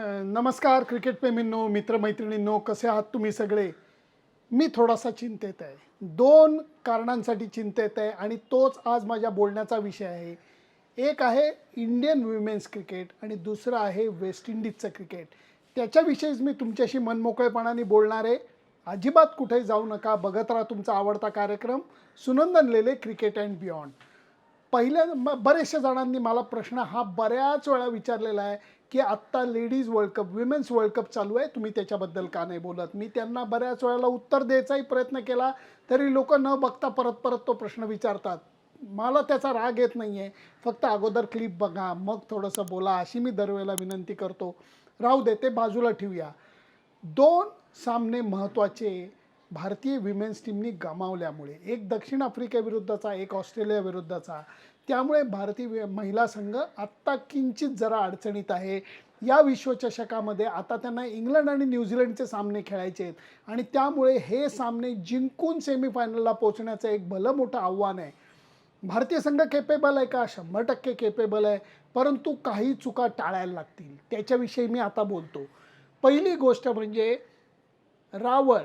नमस्कार क्रिकेटप्रेमींनो मित्रमैत्रिणींनो कसे आहात तुम्ही सगळे? मी थोडासा चिंतेत आहे. दोन कारणांसाठी चिंतेत आहे आणि तोच आज माझ्या बोलण्याचा विषय आहे. एक आहे इंडियन वुमेन्स क्रिकेट आणि दुसरं आहे वेस्ट इंडिजचं क्रिकेट त्याच्याविषयीच मी तुमच्याशी मनमोकळेपणाने बोलणार आहे. अजिबात कुठे जाऊ नका बघत राहा तुमचा आवडता कार्यक्रम Sunandan Lele cricket and beyond पहिल्या बरेचशा जणांनी मला प्रश्न हा बऱ्याच वेळा विचारलेला आहे की आत्ता ladies world cup women's world cup चालू आहे. तुम्ही त्याच्याबद्दल का नाही बोलत? मी त्यांना बऱ्याच वेळेला उत्तर द्यायचाही प्रयत्न केला तरी लोक न बघता परत परत तो प्रश्न विचारतात. मला त्याचा राग येत नाही आहे फक्त अगोदर क्लिप बघा मग थोडंसं बोला अशी मी दरवेळेला विनंती करतो. राहू दे ते बाजूला ठेवूया. दोन सामने महत्त्वाचे भारतीय विमेन्स टीमनी गमावल्यामुळे एक दक्षिण आफ्रिकेविरुद्धचा एक ऑस्ट्रेलियाविरुद्धचा. त्यामुळे भारतीय महिला संघ आत्ता किंचित जरा अडचणीत आहे. या विश्वचषकामध्ये आता त्यांना इंग्लंड आणि न्यूझीलंडचे सामने खेळायचे आहेत. आणि त्यामुळे हे सामने जिंकून सेमीफायनलला पोहोचण्याचं एक भलं मोठं आव्हान आहे. भारतीय संघ केपेबल आहे का? शंभर टक्के केपेबल आहे. परंतु काही चुका टाळायला लागतील. त्याच्याविषयी मी आता बोलतो. पहिली गोष्ट म्हणजे रावळ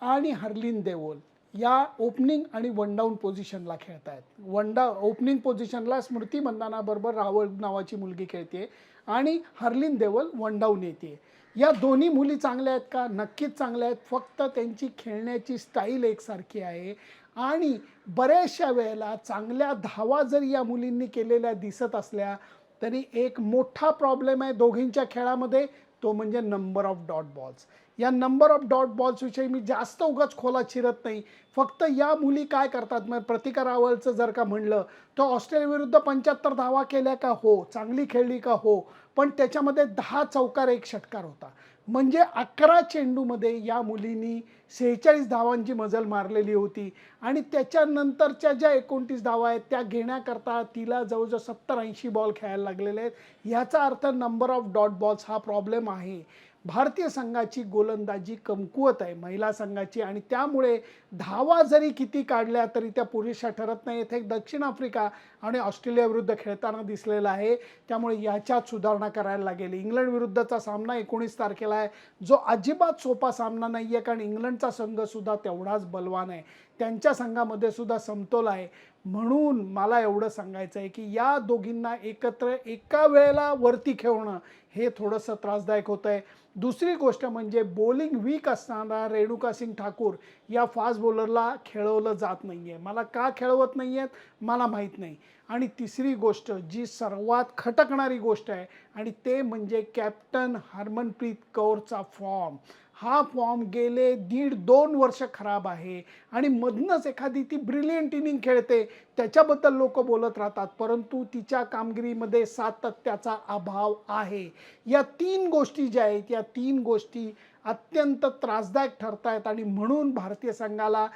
आणि हरलीन देवोल या ओपनिंग आणि वन डाऊन पोझिशनला खेळत आहेत वन डा ओपनिंग पोझिशनला स्मृती मंदानाबरोबर रावळ नावाची मुलगी खेळते आणि हर्लिन देवल वन डाऊन येते या दोन्ही मुली चांगल्या आहेत का? नक्कीच चांगल्या आहेत. फक्त त्यांची खेळण्याची स्टाईल एकसारखी आहे. आणि बऱ्याचशा वेळेला चांगल्या धावा जरी या मुलींनी केलेल्या दिसत असल्या तरी एक मोठा प्रॉब्लेम आहे दोघींच्या खेळामध्ये तो म्हणजे नंबर ऑफ डॉट बॉल्स या नंबर ऑफ डॉट बॉल्सविषयी मी जास्त उगाच खोला चिरत नाही. फक्त या मुली काय करतात? मग प्रतिका रावलचं जर का म्हणलं तर ऑस्ट्रेलियाविरुद्ध पंच्याहत्तर धावा केल्या का? हो. चांगली खेळली का? हो. पण त्याच्यामध्ये दहा चौकार एक षटकार होता. म्हणजे अकरा चेंडूमध्ये या मुलींनी सेहेचाळीस धावांची मजल मारलेली होती. आणि त्याच्यानंतरच्या ज्या एकोणतीस धावा आहेत त्या घेण्याकरता तिला जवळजवळ सत्तर ऐंशी बॉल खेळायला लागलेले आहेत. ह्याचा अर्थ नंबर ऑफ डॉट बॉल्स हा प्रॉब्लेम आहे. भारतीय संघाची गोलंदाजी कमकुवत आहे. महिला संघाची आणि त्यामुळे धावा जरी किती काढल्या तरी त्या पुरेशा ठरत नाही येथे दक्षिण आफ्रिका आणि ऑस्ट्रेलियाविरुद्ध खेळताना दिसलेला आहे. त्यामुळे याच्यात सुधारणा करायला लागेल. इंग्लंड विरुद्धचा सामना एकोणीस तारखेला आहे. जो अजिबात सोपा सामना नाही आहे कारण इंग्लंडचा संघसुद्धा तेवढाच बलवान आहे. त्यांच्या संघामध्ये सुद्धा समतोल आहे. म्हणून मला एवढं सांगायचं आहे की या दोघींना एकत्र एका वेळेला वरती खेळणं हे थोडंसं त्रासदायक होतं आहे दुसरी गोष्ट म्हणजे बॉलिंग वीक असताना रेणुका सिंग ठाकूर या फास्ट बॉलरला खेळवलं जात नाही आहे मला का खेळवत नाही आहेत मला माहीत नाही. आणि तिसरी गोष्ट जी सर्वात खटकणारी गोष्ट आहे आणि ते म्हणजे कॅप्टन हरमनप्रीत कौरचा फॉर्म हा फॉर्म गेले दीड दोन वर्ष खराब आहे. आणि मधनंच एखादी ती ब्रिलियंट इनिंग खेळते त्याच्याबद्दल लोक बोलत राहतात. परंतु तिच्या कामगिरीमध्ये सातत्याचा अभाव आहे. या तीन गोष्टी ज्या आहेत या तीन गोष्टी अत्यंत त्रासदायक ठरत आहेत आणि म्हणून भारतीय संघाला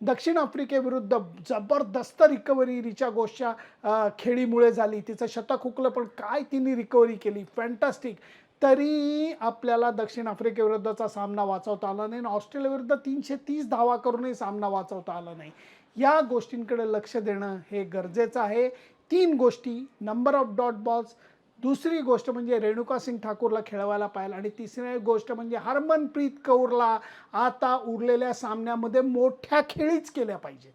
दक्षिण आफ्रिकेविरुद्ध जबरदस्त रिकव्हरी रिचा गोष्टच्या खेळीमुळे झाली. तिचं शतक हुकलं पण काय तिने रिकव्हरी केली? फॅन्टॅस्टिक तरी आपल्याला दक्षिण आफ्रिकेविरुद्धचा सामना वाचवता आला नाही आणि ऑस्ट्रेलियाविरुद्ध तीनशे तीस धावा करूनही सामना वाचवता आला नाही. या गोष्टींकडे लक्ष देणं हे गरजेचं आहे. तीन गोष्टी नंबर ऑफ डॉट बॉल्स दुसरी गोष्ट म्हणजे रेणुका सिंग ठाकूरला खेळवायला पाहिजे आणि तिसरी गोष्ट म्हणजे हरमनप्रीत कौरला आता उरलेल्या सामन्यामध्ये मोठ्या खेळीच केल्या पाहिजेत.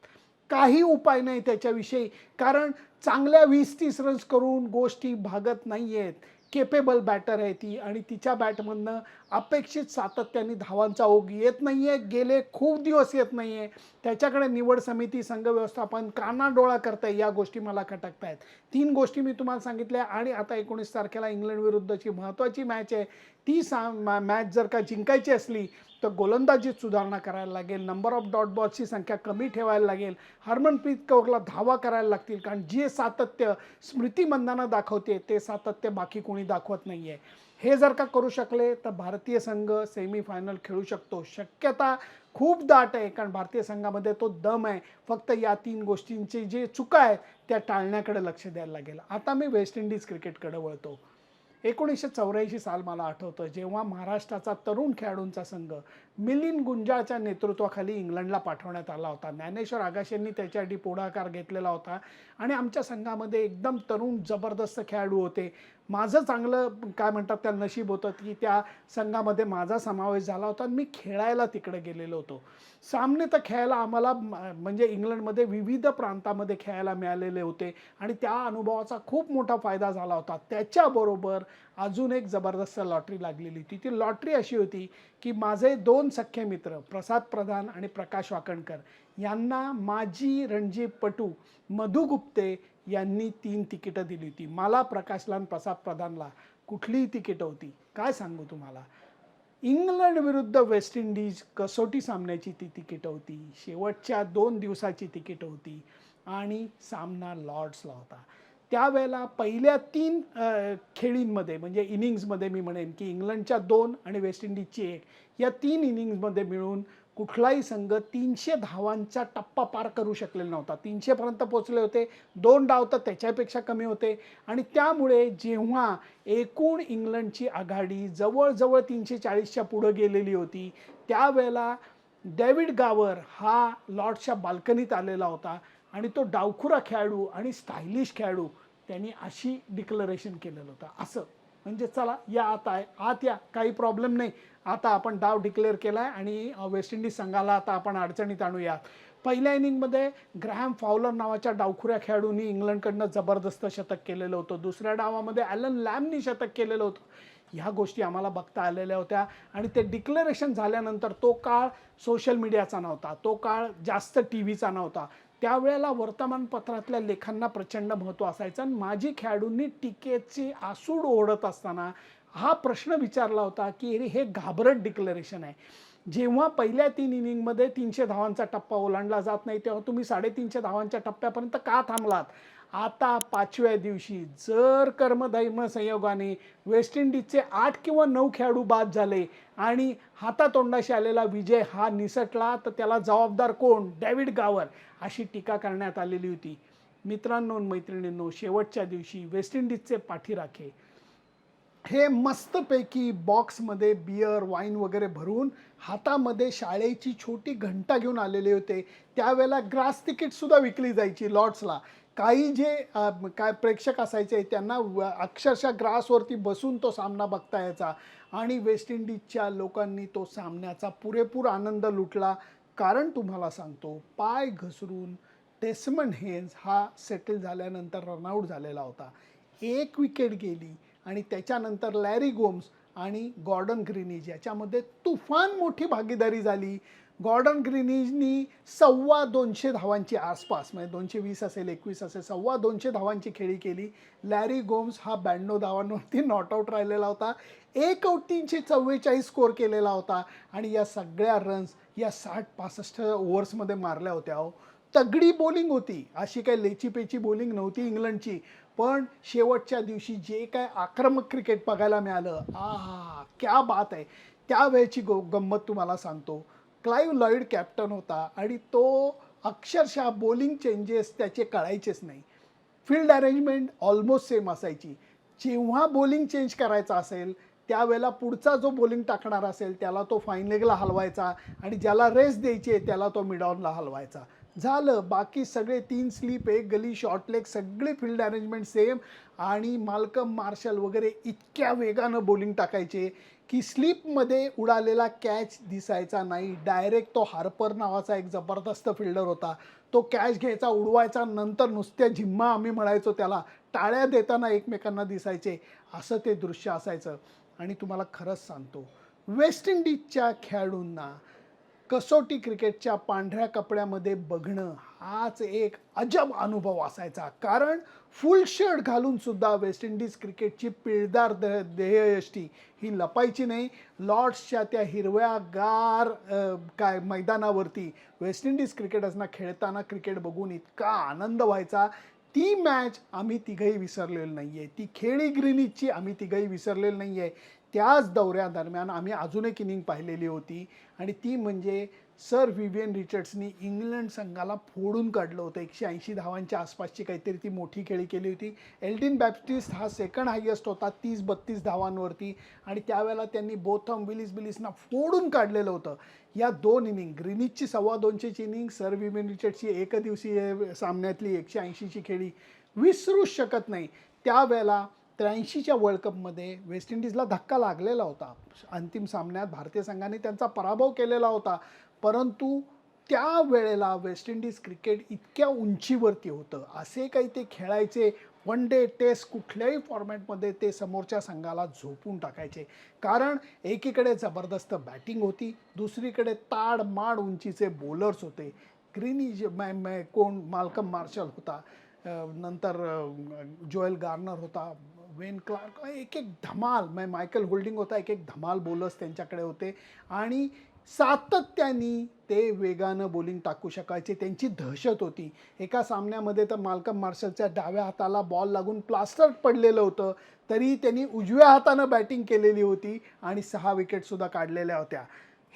काही उपाय नाही त्याच्याविषयी कारण चांगल्या वीस तीस रन्स करून गोष्टी भागत नाही आहेत केपेबल बॅटर आहे ती आणि तिच्या बॅटमधनं अपेक्षित सातत्याने धावांचा ओघ येत नाही आहे गेले खूप दिवस येत नाही आहे त्याच्याकडे निवड समिती संघ व्यवस्थापन कानाडोळा करताय या गोष्टी मला खटकत आहेत तीन गोष्टी मी तुम्हाला सांगितल्या आणि आता एकोणीस तारखेला इंग्लंड विरुद्धची महत्त्वाची मॅच आहे. ती सा मॅच जर का जिंकायची असली तर गोलंदाजीत सुधारणा करायला लागेल. नंबर ऑफ डॉट बॉल्सची संख्या कमी ठेवायला लागेल. हरमनप्रीत कौरला धावा करायला लागतील कारण जे सातत्य स्मृती मंदाना दाखवते ते सातत्य बाकी कोणी दाखवत नाही आहे हे जर का करू शकले तर भारतीय संघ सेमीफायनल खेळू शकतो. शक्यता खूप दाट आहे कारण भारतीय संघामध्ये तो दम आहे. फक्त या तीन गोष्टींची जे चुका आहेत त्या टाळण्याकडे लक्ष द्यायला लागेल. आता मी वेस्ट इंडिज क्रिकेटकडे वळतो. एकोणीसशे चौऱ्याऐंशी साल मला आठवतं जेव्हा महाराष्ट्राचा तरुण खेळाडूंचा संघ मिलिंद गुंजाळच्या नेतृत्वाखाली इंग्लंडला पाठवण्यात आला होता. ज्ञानेश्वर आगाश यांनी त्याच्यासाठी पुढाकार घेतलेला होता आणि आमच्या संघामध्ये एकदम तरुण जबरदस्त खेळाडू होते. माझं चांगलं काय म्हणतात त्या नशीब होतं की त्या संघामध्ये माझा समावेश झाला होता आणि मी खेळायला तिकडे गेलेलो होतो. सामने तर खेळायला आम्हाला म्हणजे इंग्लंडमध्ये विविध प्रांतामध्ये खेळायला मिळालेले होते आणि त्या अनुभवाचा खूप मोठा फायदा झाला होता. त्याच्याबरोबर अजून एक जबरदस्त लॉटरी लागलेली होती. ती लॉटरी अशी होती की माझे दोन सख्खे मित्र प्रसाद प्रधान आणि प्रकाश वाकणकर यांना माजी रणजीपटू मधु गुप्ते यांनी तीन तिकीटं दिली होती. मला प्रकाशलान प्रसाद प्रधानला कुठलीही तिकीटं होती. काय सांगू तुम्हाला? इंग्लंड विरुद्ध वेस्ट इंडिज कसोटी सामन्याची ती तिकीटं होती. शेवटच्या दोन दिवसाची तिकीटं होती. आणि सामना लॉर्ड्सला होता. त्यावेळेला पहिल्या तीन खेळींमध्ये म्हणजे इनिंग्समध्ये मी म्हणेन की इंग्लंडच्या दोन आणि वेस्ट इंडिजची एक या तीन इनिंग्समध्ये मिळून कुठलाही संघ तीनशे धावांचा टप्पा पार करू शकलेला नव्हता. तीनशेपर्यंत पोचले होते. दोन डाव तर त्याच्यापेक्षा कमी होते. आणि त्यामुळे जेव्हा एकूण इंग्लंडची आघाडी जवळजवळ तीनशे चाळीसच्या पुढं गेलेली होती त्यावेळेला डेव्हिड गावर हा लॉर्डच्या बाल्कनीत आलेला होता. आणि तो डावखुरा खेळाडू आणि स्टायलिश खेळाडू त्यांनी अशी डिक्लरेशन केलेलं होतं. असं. म्हणजे चला या आता आहे. आत या. काही प्रॉब्लेम नाही. आता आपण डाव डिक्लेअर केला आहे आणि वेस्ट इंडिज संघाला आता आपण अडचणीत आणूयात पहिल्या इनिंगमध्ये ग्रॅम फावलर नावाच्या डावखुऱ्या खेळाडूंनी इंग्लंडकडनं जबरदस्त शतक केलेलं होतं. दुसऱ्या डावामध्ये ॲलन लॅमनी शतक केलेलं होतं. ह्या गोष्टी आम्हाला बघता आलेल्या होत्या आणि ते डिक्लेरेशन झाल्यानंतर तो काळ सोशल मीडियाचा नव्हता. तो काळ जास्त टी व्हीचा नव्हता. त्यावेळेला वर्तमानपत्रातल्या लेखांना प्रचंड महत्त्व असायचं आणि माजी खेळाडूंनी टीकेची आसूड ओढत असताना हा प्रश्न विचारला होता की अरे हे घाबरट डिक्लरेशन आहे. जेव्हा पहिल्या तीन इनिंगमध्ये तीनशे धावांचा टप्पा ओलांडला जात नाही तेव्हा तुम्ही साडेतीनशे धावांच्या टप्प्यापर्यंत का थांबलात? आता पाचव्या दिवशी जर कर्मधैम संयोगाने वेस्ट इंडिजचे आठ किंवा नऊ खेळाडू बाद झाले आणि हातातोंडाशी आलेला विजय हा निसटला तर त्याला जबाबदार कोण? डेव्हिड गावर अशी टीका करण्यात आलेली होती. मित्रांनो मैत्रिणींनो शेवटच्या दिवशी वेस्ट इंडिजचे पाठीराखे हे मस्तपैकी बॉक्समध्ये बियर वाईन वगैरे भरून हातामध्ये शाळेची छोटी घंटा घेऊन आलेले होते. त्यावेळेला ग्रास तिकीटसुद्धा विकली जायची लॉट्सला. काही जे काय प्रेक्षक असायचे त्यांना व- अक्षरशः ग्रासवरती बसून तो सामना बघता यायचा. आणि वेस्ट इंडिजच्या लोकांनी तो सामन्याचा पुरेपूर आनंद लुटला. कारण तुम्हाला सांगतो पाय घसरून टेस्मन हेन्स हा सेटल झाल्यानंतर रनआउट झालेला होता. एक विकेट गेली आणि त्याच्यानंतर लॅरी गोम्स आणि गॉर्डन ग्रीनीज. याच्यामध्ये तुफान मोठी भागीदारी झाली. गॉर्डन ग्रीनीजनी सव्वा दोनशे धावांची आसपास म्हणजे दोनशे वीस असेल एकवीस असेल सव्वा दोनशे धावांची खेळी केली. लॅरी गोम्स हा ब्याण्णव धावांवरती नॉट आऊट राहिलेला होता. एक आऊट तीनशे चव्वेचाळीस स्कोअर केलेला होता. आणि या सगळ्या रन्स या साठ पासष्ट ओव्हर्समध्ये मारल्या होत्या. अहो तगडी बॉलिंग होती. अशी काही लेचीपेची बॉलिंग नव्हती इंग्लंडची. पण शेवटच्या दिवशी जे काय आक्रमक क्रिकेट बघायला मिळालं आ क्या बात आहे. त्यावेळची गो गंमत तुम्हाला सांगतो. क्लाईव्ह लॉईड कॅप्टन होता आणि तो अक्षरशः बॉलिंग चेंजेस त्याचे कळायचेच नाही. फील्ड अरेंजमेंट ऑलमोस्ट सेम असायची. जेव्हा बॉलिंग चेंज करायचा असेल त्यावेळेला पुढचा जो बॉलिंग टाकणार असेल त्याला तो फाईन लेगला हलवायचा आणि ज्याला रेस द्यायची आहे त्याला तो मिडॉनला हलवायचा. झालं. बाकी सगळे तीन स्लीप एक गली शॉर्ट लेग सगळे फील्ड अरेंजमेंट सेम आणि मालकम मार्शल वगैरे इतक्या वेगानं बॉलिंग टाकायचे की स्लीपमध्ये उडालेला कॅच दिसायचा नाही. डायरेक्ट तो हार्पर नावाचा एक जबरदस्त फिल्डर होता. तो कॅच घ्यायचा उडवायचा नंतर नुसत्या झिम्मा आम्ही म्हणायचो त्याला. टाळ्या देताना एकमेकांना दिसायचे. असं ते दृश्य असायचं. आणि तुम्हाला खरंच सांगतो वेस्ट इंडिजच्या खेळाडूंना कसोटी क्रिकेटच्या पांढऱ्या कपड्यामध्ये बघणं हाच एक अजब अनुभव असायचा. कारण फुल शर्ट घालून सुद्धा वेस्ट इंडिज क्रिकेटची पिळदार द ध्येयष्टी ही लपायची नाही. लॉर्ड्सच्या त्या हिरव्या गार काय मैदानावरती वेस्ट इंडिज क्रिकेटर्सना खेळताना क्रिकेट बघून इतका आनंद व्हायचा. ती मॅच आम्ही तिघही विसरलेलो नाही आहे ती खेळी ग्रीनिजची आम्ही तिघही विसरलेलो नाही आहे त्याच दौऱ्यादरम्यान आम्ही अजून एक इनिंग पाहिलेली होती. आणि ती म्हणजे सर विवियन रिचर्ड्सनी इंग्लंड संघाला फोडून काढलं होतं. एकशे ऐंशी धावांच्या आसपासची काहीतरी ती मोठी खेळी केली होती. एल्टिन बॅप्टिस्ट हा सेकंड हायेस्ट होता तीस बत्तीस धावांवरती. आणि त्यावेळेला त्यांनी बोथम विलिस बिलिसना फोडून काढलेलं होतं. या दोन इनिंग ग्रीनिजची सव्वा दोनशेची इनिंग सर विवियन रिचर्ड्सची एकदिवसीय सामन्यातली एकशे ऐंशीची खेळी विसरूच शकत नाही. त्यावेळेला त्र्याऐंशीच्या वर्ल्ड कपमध्ये वेस्ट इंडिजला धक्का लागलेला होता. अंतिम सामन्यात भारतीय संघाने त्यांचा पराभव केलेला होता. परंतु त्या वेळेला वेस्ट इंडिज क्रिकेट इतक्या उंचीवरती होतं. असे काही ते खेळायचे वन डे टेस्ट कुठल्याही फॉर्मॅटमध्ये ते समोरच्या संघाला झोपून टाकायचे. कारण एकीकडे जबरदस्त बॅटिंग होती दुसरीकडे ताड माड उंचीचे बॉलर्स होते. ग्रीनिज मॅ कोण माल्कम मार्शल होता नंतर जोएल गार्नर होता वेन क्लार्क एक एक धमाल मै मायकल होल्डिंग होता एक एक धमाल बॉलर्स त्यांच्याकडे होते. आणि सातत्याने ते वेगानं बॉलिंग टाकू शकायचे. त्यांची दहशत होती. एका सामन्यामध्ये तर माल्कम मार्शलच्या डाव्या हाताला बॉल लागून प्लास्टर पडलेलं होतं. तरी त्यांनी उजव्या हातानं बॅटिंग केलेली होती आणि सहा विकेटसुद्धा काढलेल्या होत्या.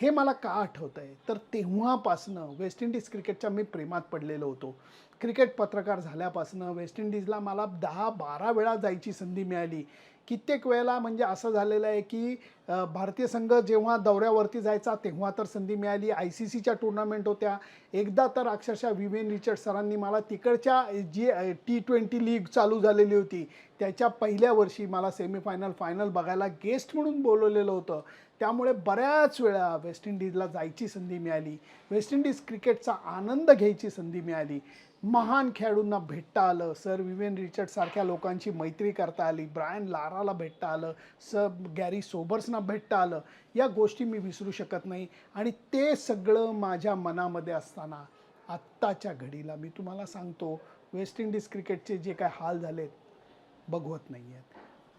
हे मला का आठवतं आहे तर तेव्हापासनं वेस्ट इंडिज क्रिकेटच्या मी प्रेमात पडलेलो होतो. क्रिकेट पत्रकार झाल्यापासनं वेस्ट इंडिजला मला दहा बारा वेळा जायची संधी मिळाली. कित्येक वेळेला म्हणजे असं झालेलं आहे की भारतीय संघ जेव्हा दौऱ्यावरती जायचा तेव्हा तर संधी मिळाली. आय सी सीच्या टुर्नामेंट होत्या. एकदा तर अक्षरशः विवेन रिचर्ड सरांनी मला तिकडच्या जी टी ट्वेंटी लीग चालू झालेली होती त्याच्या पहिल्या वर्षी मला सेमीफायनल फायनल बघायला गेस्ट म्हणून बोलवलेलं होतं. त्यामुळे बऱ्याच वेळा वेस्ट इंडिजला जायची संधी मिळाली. वेस्ट इंडिज क्रिकेटचा आनंद घ्यायची संधी मिळाली. महान खेळाडूंना भेटता आलं. सर विवेन रिचर्ड सारख्या लोकांची मैत्री करता आली. ब्रायन लाराला भेटता आलं. सर गॅरी सोबर्सना भेटता आलं. या गोष्टी मी विसरू शकत नाही. आणि ते सगळं माझ्या मनामध्ये असताना आत्ताच्या घडीला मी तुम्हाला सांगतो वेस्ट इंडिज क्रिकेटचे जे काय हाल झालेत बघवत नाही आहेत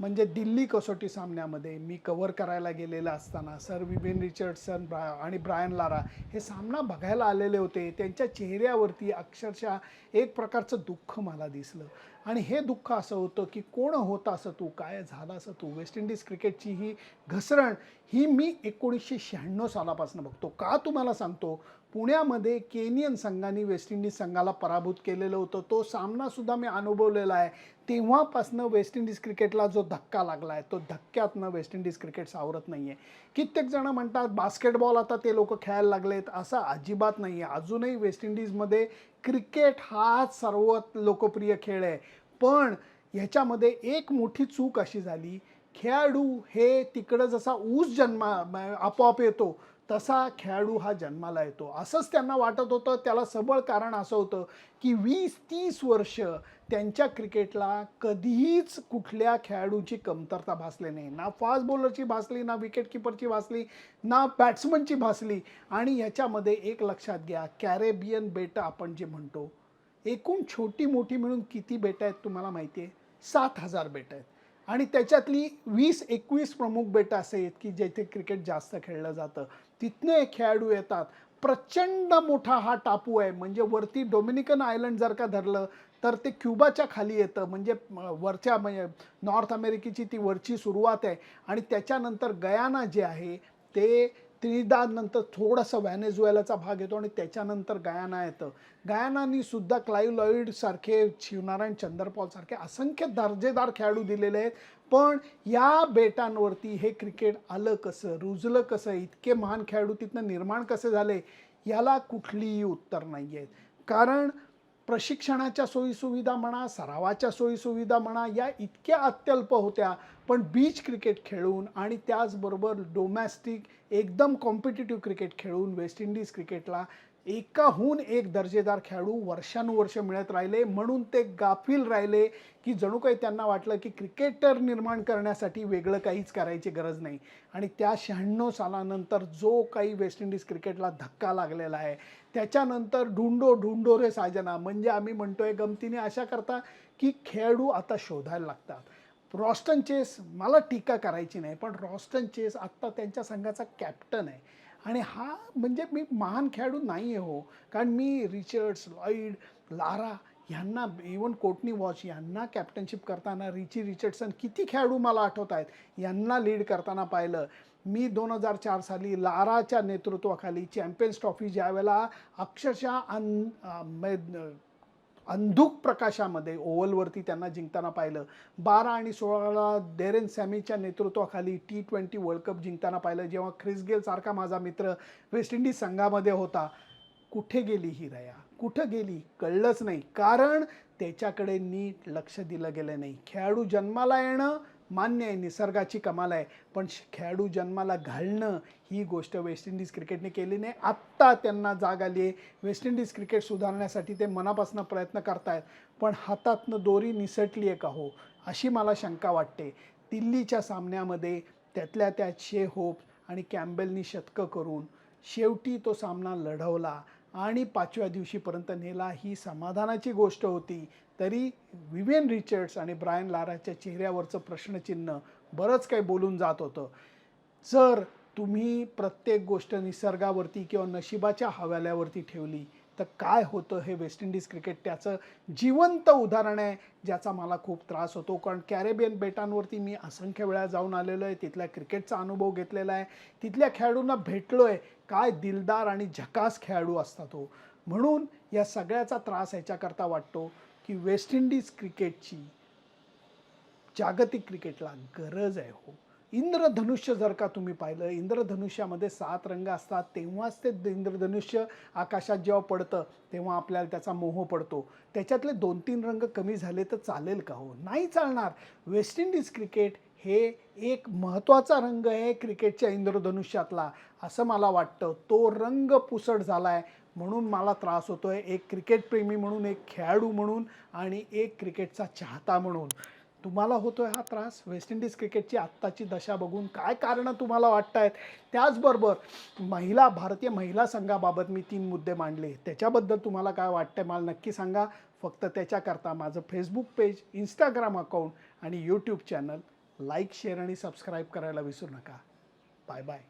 म्हणजे दिल्ली कसोटी सामन्यामध्ये मी कव्हर करायला गेलेला असताना सर विबिन रिचर्डसन ब्रा आणि ब्रायन लारा हे सामना बघायला आलेले होते. त्यांच्या चेहऱ्यावरती अक्षरशः एक प्रकारचं दुःख मला दिसलं. आणि हे दुःख असं होतं की कोण होता असं तू? काय झाला असं तू? वेस्ट इंडिज क्रिकेटची ही घसरण ही मी एकोणीसशे शहाण्णव सालापासून बघतो. का तुम्हाला सांगतो? पुण्यामध्ये केनियन संघाने वेस्ट इंडिज संघाला पराभूत केलेलं होतं. तो सामनासुद्धा मी अनुभवलेला आहे. तेव्हापासनं वेस्ट इंडिज क्रिकेटला जो धक्का लागला आहे तो धक्क्यातनं वेस्ट इंडिज क्रिकेट सावरत नाही आहे कित्येक जणं म्हणतात बास्केटबॉल आता ते लोक खेळायला लागलेत. असं अजिबात नाही आहे अजूनही वेस्ट इंडिजमध्ये क्रिकेट हा सर्वात लोकप्रिय खेळ आहे. पण ह्याच्यामध्ये एक मोठी चूक अशी झाली खेळाडू हे तिकडं जसा ऊस जन्मा आपोआप येतो तसा खेळाडू हा जन्माला येतो. असंच त्यांना वाटत होतं. त्याला सबळ कारण असं होतं की वीस तीस वर्ष त्यांच्या क्रिकेटला कधीच कुठल्या खेळाडूची कमतरता भासली नाही. ना फास्ट बॉलरची भासली ना विकेटकीपरची भासली ना बॅट्समनची भासली. आणि ह्याच्यामध्ये एक लक्षात घ्या. कॅरेबियन बेटं आपण जे म्हणतो एकूण छोटी मोठी मिळून किती बेटं आहेत तुम्हाला माहिती आहे सात हजार बेटं आहेत. आणि त्याच्यातली वीस एकवीस प्रमुख बेटं असे आहेत की जेथे क्रिकेट जास्त खेळलं जातं. तिथनं हे खेळाडू येतात. प्रचंड मोठा हा टापू आहे. म्हणजे वरती डोमिनिकन आयलंड जर का धरलं तर ते क्युबाच्या खाली येतं. म्हणजे वरच्या म्हणजे नॉर्थ अमेरिकेची ती वरची सुरुवात आहे. आणि त्याच्यानंतर गयाना जे आहे ते त्रिनिदाद नंतर थोडंसं व्हॅनेझुएलाचा भाग येतो आणि त्याच्यानंतर गयाना येतं. गयानानी सुद्धा क्लाईव्ह लॉईड सारखे शिवनारायण चंद्रपॉल सारखे असंख्य दर्जेदार खेळाडू दिलेले आहेत. पण या बेटांवरती हे क्रिकेट आलं कसं रुजलं कसं इतके महान खेळाडू तिथनं निर्माण कसे झाले याला कुठलीही उत्तर नाही आहेत कारण प्रशिक्षणाच्या सोयीसुविधा म्हणा सरावाच्या सोयीसुविधा म्हणा या इतक्या अत्यल्प होत्या पण बीच क्रिकेट खेळून आणि त्याचबरोबर डोमॅस्टिक एकदम कॉम्पिटिटिव्ह क्रिकेट खेळून वेस्ट इंडिज क्रिकेटला एकाहून एक दर्जेदार खेळाडू वर्षानुवर्ष मिळत राहिले. म्हणून ते गाफील राहिले की जणू काही त्यांना वाटलं की क्रिकेटर निर्माण करण्यासाठी वेगळं काहीच करायची गरज नाही. आणि त्या शहाण्णव सालानंतर जो काही वेस्ट इंडिज क्रिकेटला धक्का लागलेला आहे त्याच्यानंतर ढुंडो ढुंडो रे साजना. म्हणजे आम्ही म्हणतोय गमतीने अशा करता की खेळाडू आता शोधायला लागतात. रॉस्टन चेस मला टीका करायची नाही पण रॉस्टन चेस आत्ता त्यांच्या संघाचा कॅप्टन आहे. आणि हा म्हणजे मी महान खेळाडू नाही आहे हो. कारण मी रिचर्ड्स लॉईड लारा ह्यांना इवन कोटनी वॉच यांना कॅप्टनशिप करताना रिची रिचर्डसन किती खेळाडू मला आठवत आहेत यांना लीड करताना पाहिलं. मी दोन हजार चार साली लाराच्या नेतृत्वाखाली चॅम्पियन्स ट्रॉफी ज्यावेळेला अक्षरशः अन अंधुक प्रकाशामध्ये ओव्हलवरती त्यांना जिंकताना पाहिलं. बारा आणि सोळाला डेरेन सॅमीच्या नेतृत्वाखाली टी ट्वेंटी वर्ल्ड कप जिंकताना पाहिलं जेव्हा ख्रिस गेल सारखा माझा मित्र वेस्ट इंडिज संघामध्ये होता. कुठे गेली ही रया? कुठं गेली? कळलंच नाही. कारण त्याच्याकडे नीट लक्ष दिलं गेलं नाही. खेळाडू जन्माला येणं मान्य आहे निसर्गाची कमाल आहे. पण श- खेळाडू जन्माला घालणं ही गोष्ट वेस्ट इंडिज क्रिकेटने केली नाही. आत्ता त्यांना जाग आली आहे. वेस्ट इंडिज क्रिकेट सुधारण्यासाठी ते मनापासून प्रयत्न करतायत. पण हातातनं दोरी निसटली आहे का हो? अशी मला शंका वाटते. दिल्लीच्या सामन्यामध्ये त्यातल्या त्यात शे होप आणि कॅम्बेलनी शतकं करून शेवटी तो सामना लढवला आणि पाचव्या दिवशीपर्यंत नेला. ही समाधानाची गोष्ट होती. तरी विवेन रिचर्ड्स आणि ब्रायन लाराच्या चेहऱ्यावरचं प्रश्नचिन्ह बरंच काही बोलून जात होतं. जर तुम्ही प्रत्येक गोष्ट निसर्गावरती किंवा नशिबाच्या हवाल्यावरती ठेवली तर काय होतं हे वेस्ट इंडिज क्रिकेट त्याचं जिवंत उदाहरण आहे ज्याचा मला खूप त्रास होतो. कारण कॅरेबियन बेटांवरती मी असंख्य वेळा जाऊन आलेलो आहे तिथल्या क्रिकेटचा अनुभव घेतलेला आहे. तिथल्या खेळाडूंना भेटलो आहे काय दिलदार आणि झकास खेळाडू असतात तो म्हणून या सगळ्याचा त्रास ह्याच्याकरता वाटतो. की वेस्ट इंडिज क्रिकेटची जागतिक क्रिकेटला गरज आहे हो. इंद्रधनुष्य जर का तुम्ही पाहिलं इंद्रधनुष्यामध्ये सात रंग असतात तेव्हाच ते इंद्रधनुष्य आकाशात जेव्हा पडतं तेव्हा आपल्याला त्याचा मोह पडतो. त्याच्यातले दोन तीन रंग कमी झाले तर चालेल का हो? नाही चालणार. वेस्ट इंडिज क्रिकेट हे एक महत्त्वाचा रंग आहे क्रिकेटच्या इंद्रधनुष्यातला असं मला वाटतं. तो रंग पुसट झाला आहे म्हणून मला त्रास होतो आहे एक क्रिकेटप्रेमी म्हणून एक खेळाडू म्हणून आणि एक क्रिकेटचा चाहता म्हणून. तुम्हाला होतोय हा त्रास? वेस्ट इंडिज क्रिकेटची आत्ताची दशा बघून काय कारणं तुम्हाला वाटत आहेत त्याचबरोबर महिला भारतीय महिला संघाबाबत मी तीन मुद्दे मांडले. त्याच्याबद्दल तुम्हाला काय वाटतंय मला नक्की सांगा. फक्त त्याच्याकरता माझं फेसबुक पेज इंस्टाग्राम अकाउंट आणि यूट्यूब चॅनल लाईक शेअर आणि सबस्क्राईब करायला विसरू नका. Bye bye